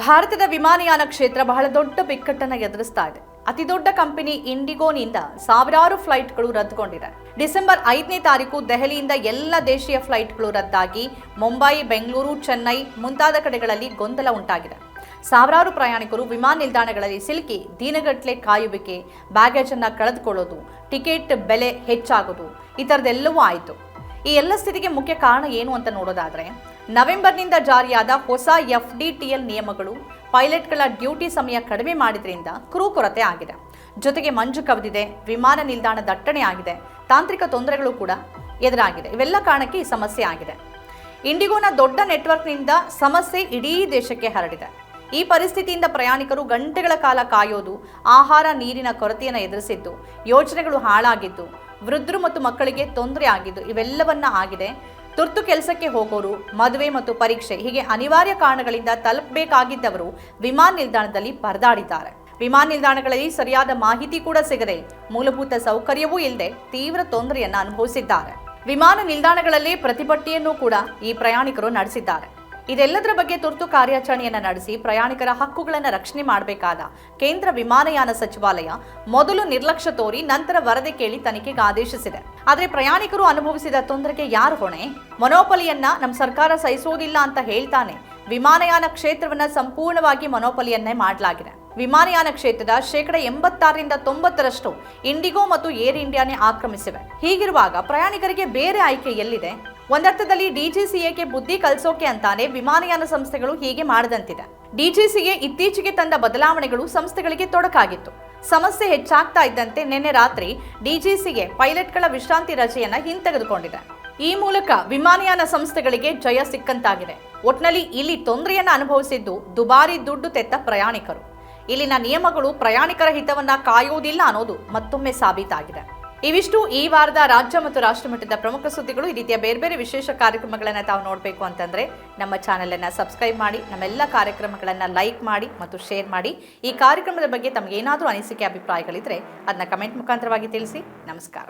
ಭಾರತದ ವಿಮಾನಯಾನ ಕ್ಷೇತ್ರ ಬಹಳ ದೊಡ್ಡ ಬಿಕ್ಕಟ್ಟನ್ನು ಎದುರಿಸ್ತಾ ಇದೆ. ಅತಿ ದೊಡ್ಡ ಕಂಪನಿ ಇಂಡಿಗೋನಿಂದ ಸಾವಿರಾರು ಫ್ಲೈಟ್ಗಳು ರದ್ದುಗೊಂಡಿದೆ. ಡಿಸೆಂಬರ್ ಐದನೇ ತಾರೀಕು ದೆಹಲಿಯಿಂದ ಎಲ್ಲ ದೇಶೀಯ ಫ್ಲೈಟ್ಗಳು ರದ್ದಾಗಿ ಮುಂಬೈ, ಬೆಂಗಳೂರು, ಚೆನ್ನೈ ಮುಂತಾದ ಕಡೆಗಳಲ್ಲಿ ಗೊಂದಲ ಉಂಟಾಗಿದೆ. ಸಾವಿರಾರು ಪ್ರಯಾಣಿಕರು ವಿಮಾನ ನಿಲ್ದಾಣಗಳಲ್ಲಿ ಸಿಲುಕಿ ದಿನಗಟ್ಟಲೆ ಕಾಯುವಿಕೆ ಬ್ಯಾಗೇಜ್ ಅನ್ನ ಕಳೆದುಕೊಳ್ಳೋದು, ಟಿಕೆಟ್ ಬೆಲೆ ಹೆಚ್ಚಾಗೋದು, ಈ ಥರದ್ದೆಲ್ಲವೂ ಆಯಿತು. ಈ ಎಲ್ಲ ಸ್ಥಿತಿಗೆ ಮುಖ್ಯ ಕಾರಣ ಏನು ಅಂತ ನೋಡೋದಾದ್ರೆ ನವೆಂಬರ್ನಿಂದ ಜಾರಿಯಾದ ಹೊಸ ಎಫ್ ಡಿ ಟಿ ಎಲ್ ನಿಯಮಗಳು ಪೈಲಟ್ಗಳ ಡ್ಯೂಟಿ ಸಮಯ ಕಡಿಮೆ ಮಾಡಿದ್ರಿಂದ ಕ್ರೂ ಕೊರತೆ ಆಗಿದೆ. ಜೊತೆಗೆ ಮಂಜು ಕವಿದಿದೆ, ವಿಮಾನ ನಿಲ್ದಾಣ ದಟ್ಟಣೆ ಆಗಿದೆ, ತಾಂತ್ರಿಕ ತೊಂದರೆಗಳು ಕೂಡ ಎದುರಾಗಿದೆ. ಇವೆಲ್ಲ ಕಾರಣಕ್ಕೆ ಈ ಸಮಸ್ಯೆ ಆಗಿದೆ. ಇಂಡಿಗೋನ ದೊಡ್ಡ ನೆಟ್ವರ್ಕ್ನಿಂದ ಸಮಸ್ಯೆ ಇಡೀ ದೇಶಕ್ಕೆ ಹರಡಿದೆ. ಈ ಪರಿಸ್ಥಿತಿಯಿಂದ ಪ್ರಯಾಣಿಕರು ಗಂಟೆಗಳ ಕಾಲ ಕಾಯೋದು, ಆಹಾರ, ನೀರಿನ ಕೊರತೆಯನ್ನು ಎದುರಿಸಿದ್ದು, ಯೋಜನೆಗಳು ಹಾಳಾಗಿದ್ದು, ವೃದ್ಧರು ಮತ್ತು ಮಕ್ಕಳಿಗೆ ತೊಂದರೆ ಆಗಿದ್ದು, ಇವೆಲ್ಲವನ್ನ ಆಗಿದೆ. ತುರ್ತು ಕೆಲಸಕ್ಕೆ ಹೋಗೋರು, ಮದುವೆ ಮತ್ತು ಪರೀಕ್ಷೆ ಹೀಗೆ ಅನಿವಾರ್ಯ ಕಾರಣಗಳಿಂದ ತಲುಪಬೇಕಾಗಿದ್ದವರು ವಿಮಾನ ನಿಲ್ದಾಣದಲ್ಲಿ ಪರದಾಡಿದ್ದಾರೆ. ವಿಮಾನ ನಿಲ್ದಾಣಗಳಲ್ಲಿ ಸರಿಯಾದ ಮಾಹಿತಿ ಕೂಡ ಸಿಗದೆ ಮೂಲಭೂತ ಸೌಕರ್ಯವೂ ಇಲ್ಲದೆ ತೀವ್ರ ತೊಂದರೆಯನ್ನು ಅನುಭವಿಸಿದ್ದಾರೆ. ವಿಮಾನ ನಿಲ್ದಾಣಗಳಲ್ಲಿ ಪ್ರತಿಭಟನೆಯನ್ನು ಕೂಡ ಈ ಪ್ರಯಾಣಿಕರು ನಡೆಸಿದ್ದಾರೆ. ಇದೆಲ್ಲದರ ಬಗ್ಗೆ ತುರ್ತು ಕಾರ್ಯಾಚರಣೆಯನ್ನು ನಡೆಸಿ ಪ್ರಯಾಣಿಕರ ಹಕ್ಕುಗಳನ್ನು ರಕ್ಷಣೆ ಮಾಡಬೇಕಾದ ಕೇಂದ್ರ ವಿಮಾನಯಾನ ಸಚಿವಾಲಯ ಮೊದಲು ನಿರ್ಲಕ್ಷ್ಯ ತೋರಿ ನಂತರ ವರದಿ ಕೇಳಿ ತನಿಖೆಗೆ ಆದೇಶಿಸಿದೆ. ಆದರೆ ಪ್ರಯಾಣಿಕರು ಅನುಭವಿಸಿದ ತೊಂದರೆಗೆ ಯಾರು ಹೊಣೆ? ಮೊನೋಪಲಿಯನ್ನ ನಮ್ಮ ಸರ್ಕಾರ ಸಹಿಸೋದಿಲ್ಲ ಅಂತ ಹೇಳ್ತಾನೆ. ವಿಮಾನಯಾನ ಕ್ಷೇತ್ರವನ್ನ ಸಂಪೂರ್ಣವಾಗಿ ಮೊನೋಪಲಿಯನ್ನೇ ಮಾಡಲಾಗಿದೆ. ವಿಮಾನಯಾನ ಕ್ಷೇತ್ರದ ಶೇಕಡ ಎಂಬತ್ತಾರರಿಂದ ತೊಂಬತ್ತರಷ್ಟು ಇಂಡಿಗೋ ಮತ್ತು ಏರ್ ಇಂಡಿಯಾನೇ ಆಕ್ರಮಿಸಿವೆ. ಹೀಗಿರುವಾಗ ಪ್ರಯಾಣಿಕರಿಗೆ ಬೇರೆ ಆಯ್ಕೆ ಎಲ್ಲಿದೆ? ಒಂದರ್ಥದಲ್ಲಿ ಡಿಜಿಸಿಎಗೆ ಬುದ್ಧಿ ಕಲಿಸೋಕೆ ಅಂತಾನೆ ವಿಮಾನಯಾನ ಸಂಸ್ಥೆಗಳು ಹೀಗೆ ಮಾಡದಂತಿದೆ. ಡಿಜಿಸಿಎ ಇತ್ತೀಚೆಗೆ ತಂದ ಬದಲಾವಣೆಗಳು ಸಂಸ್ಥೆಗಳಿಗೆ ತೊಡಕಾಗಿತ್ತು. ಸಮಸ್ಯೆ ಹೆಚ್ಚಾಗ್ತಾ ಇದ್ದಂತೆ ನಿನ್ನೆ ರಾತ್ರಿ ಡಿಜಿಸಿಎ ಪೈಲಟ್ಗಳ ವಿಶ್ರಾಂತಿ ರಜೆಯನ್ನು ಹಿಂತೆಗೆದುಕೊಂಡಿದೆ. ಈ ಮೂಲಕ ವಿಮಾನಯಾನ ಸಂಸ್ಥೆಗಳಿಗೆ ಜಯ ಸಿಕ್ಕಂತಾಗಿದೆ. ಒಟ್ನಲ್ಲಿ ಇಲ್ಲಿ ತೊಂದರೆಯನ್ನ ಅನುಭವಿಸಿದ್ದು ದುಬಾರಿ ದುಡ್ಡು ತೆತ್ತ ಪ್ರಯಾಣಿಕರು. ಇಲ್ಲಿನ ನಿಯಮಗಳು ಪ್ರಯಾಣಿಕರ ಹಿತವನ್ನ ಕಾಯುವುದಿಲ್ಲ ಅನ್ನೋದು ಮತ್ತೊಮ್ಮೆ ಸಾಬೀತಾಗಿದೆ. ಇವಿಷ್ಟು ಈ ವಾರದ ರಾಜ್ಯ ಮತ್ತು ರಾಷ್ಟ್ರ ಮಟ್ಟದ ಪ್ರಮುಖ ಸುದ್ದಿಗಳು. ಈ ರೀತಿಯ ಬೇರೆ ಬೇರೆ ವಿಶೇಷ ಕಾರ್ಯಕ್ರಮಗಳನ್ನು ತಾವು ನೋಡಬೇಕು ಅಂತಂದ್ರೆ ನಮ್ಮ ಚಾನೆಲನ್ನು ಸಬ್ಸ್ಕ್ರೈಬ್ ಮಾಡಿ, ನಮ್ಮೆಲ್ಲ ಕಾರ್ಯಕ್ರಮಗಳನ್ನು ಲೈಕ್ ಮಾಡಿ ಮತ್ತು ಶೇರ್ ಮಾಡಿ. ಈ ಕಾರ್ಯಕ್ರಮದ ಬಗ್ಗೆ ತಮಗೇನಾದರೂ ಅನಿಸಿಕೆ, ಅಭಿಪ್ರಾಯಗಳಿದ್ರೆ ಅದನ್ನ ಕಮೆಂಟ್ ಮುಖಾಂತರವಾಗಿ ತಿಳಿಸಿ. ನಮಸ್ಕಾರ.